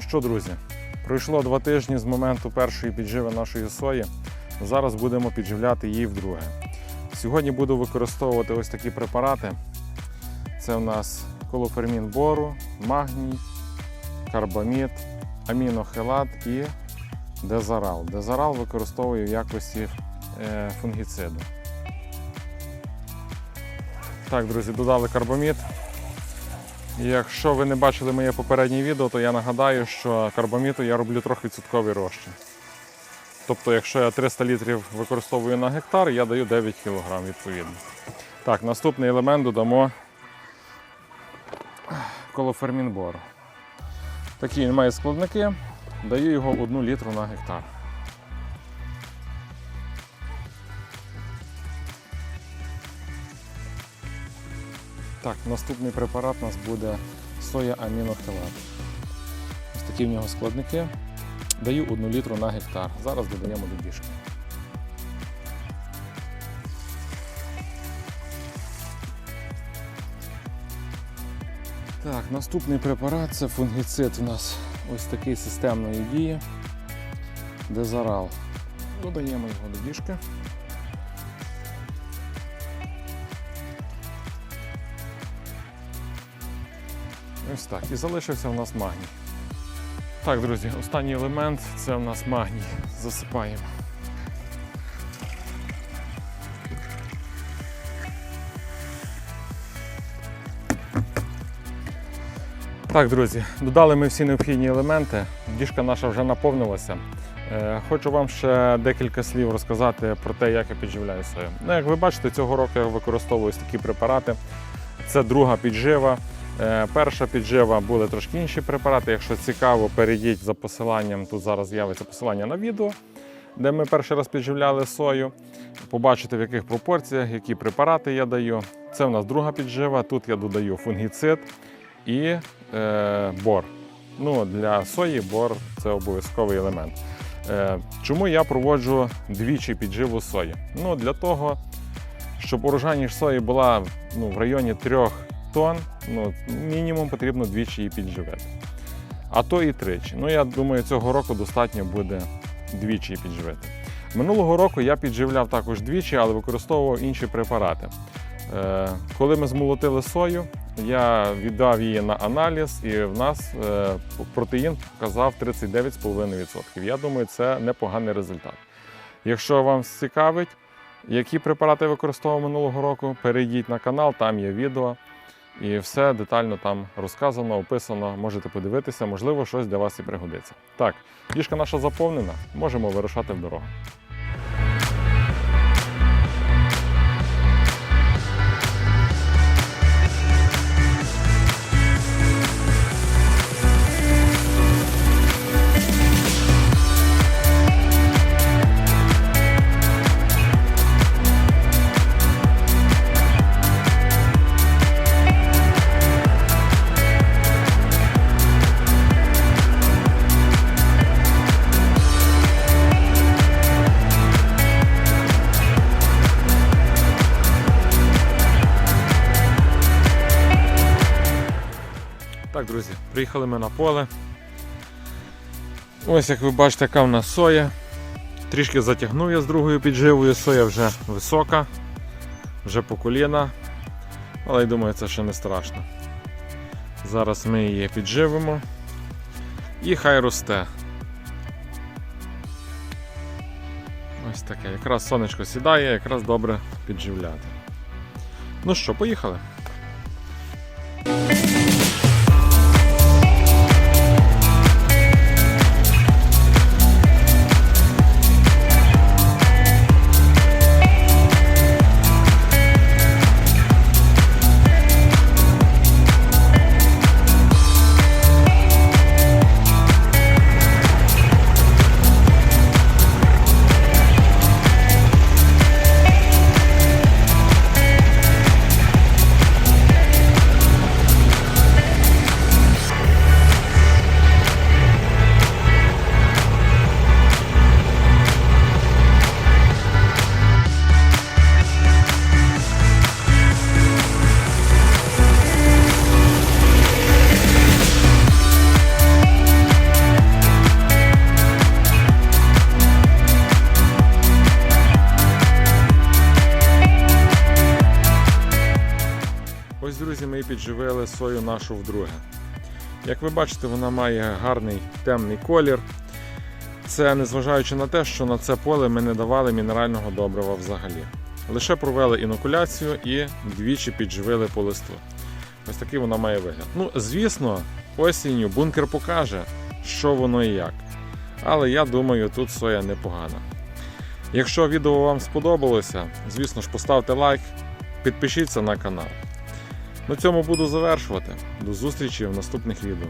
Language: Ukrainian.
що, друзі, пройшло два тижні з моменту першої підживи нашої сої. Зараз будемо підживляти її вдруге. Сьогодні буду використовувати ось такі препарати. Це в нас колофермін бору, магній, карбамід, амінохелат і дезарал. Дезарал використовую в якості е, фунгіциду. Так, друзі, додали карбамід. Якщо ви не бачили моє попереднє відео, то я нагадаю, що карбаміту я роблю трьохвідсотковий розчин. Тобто, якщо я 300 літрів використовую на гектар, я даю 9 кг відповідно. Так, наступний елемент додамо колофермін бору. Такі він має складники, даю його 1 літру на гектар. Так, наступний препарат у нас буде соя амінохелат. Ось такі в нього складники. Даю 1 літру на гектар. Зараз додаємо до діжки. Так, наступний препарат це фунгіцид у нас ось такий системної дії. Дезарал. Додаємо його до діжки. Ось так. І залишився у нас магній. Так, друзі, останній елемент це у нас магній. Засипаємо. Так, друзі, додали ми всі необхідні елементи. Діжка наша вже наповнилася. Е, Хочу вам ще декілька слів розказати про те, як я підживляю сою. Ну, як ви бачите, цього року я використовую ось такі препарати. Це друга піджива. Е, Перша піджива були трошки інші препарати. Якщо цікаво, перейдіть за посиланням. Тут зараз з'явиться посилання на відео, де ми перший раз підживляли сою. Побачите, в яких пропорціях, які препарати я даю. Це у нас друга піджива. Тут я додаю фунгіцид і е, бор. Ну, Для сої бор це обов'язковий елемент. Е, чому я проводжу двічі підживу сої? Ну, Для того, щоб урожайність сої була ну, в районі 3 тонн, ну, мінімум потрібно двічі її підживити. А то і тричі. Ну, я думаю, цього року достатньо буде двічі її підживити. Минулого року я підживляв також двічі, але використовував інші препарати. Е, коли ми змолотили сою, я віддав її на аналіз, і в нас е, протеїн показав 39,5%. Я думаю, це непоганий результат. Якщо вам цікавить, які препарати використовував минулого року, перейдіть на канал, там є відео. І все детально там розказано, описано. Можете подивитися, можливо, щось для вас і пригодиться. Так, діжка наша заповнена, можемо вирушати в дорогу. Так, друзі, приїхали ми на поле. Ось як ви бачите, яка в нас соя. Трішки затягнув я з другою підживою, соя вже висока, вже по коліна, але я думаю, це ще не страшно. Зараз ми її підживимо і хай росте. Ось таке. Якраз сонечко сідає, якраз добре підживляти. Ну що, поїхали. Році ми підживили сою нашу вдруге. Як ви бачите, вона має гарний темний колір. Це незважаючи на те, що на це поле ми не давали мінерального добрива взагалі. Лише провели інокуляцію і двічі підживили по листу. Ось такий вона має вигляд. Ну, звісно, осінню бункер покаже, що воно і як. Але я думаю, тут соя непогана. Якщо відео вам сподобалося, звісно ж, поставте лайк, підпишіться на канал. На цьому буду завершувати. До зустрічі в наступних відео.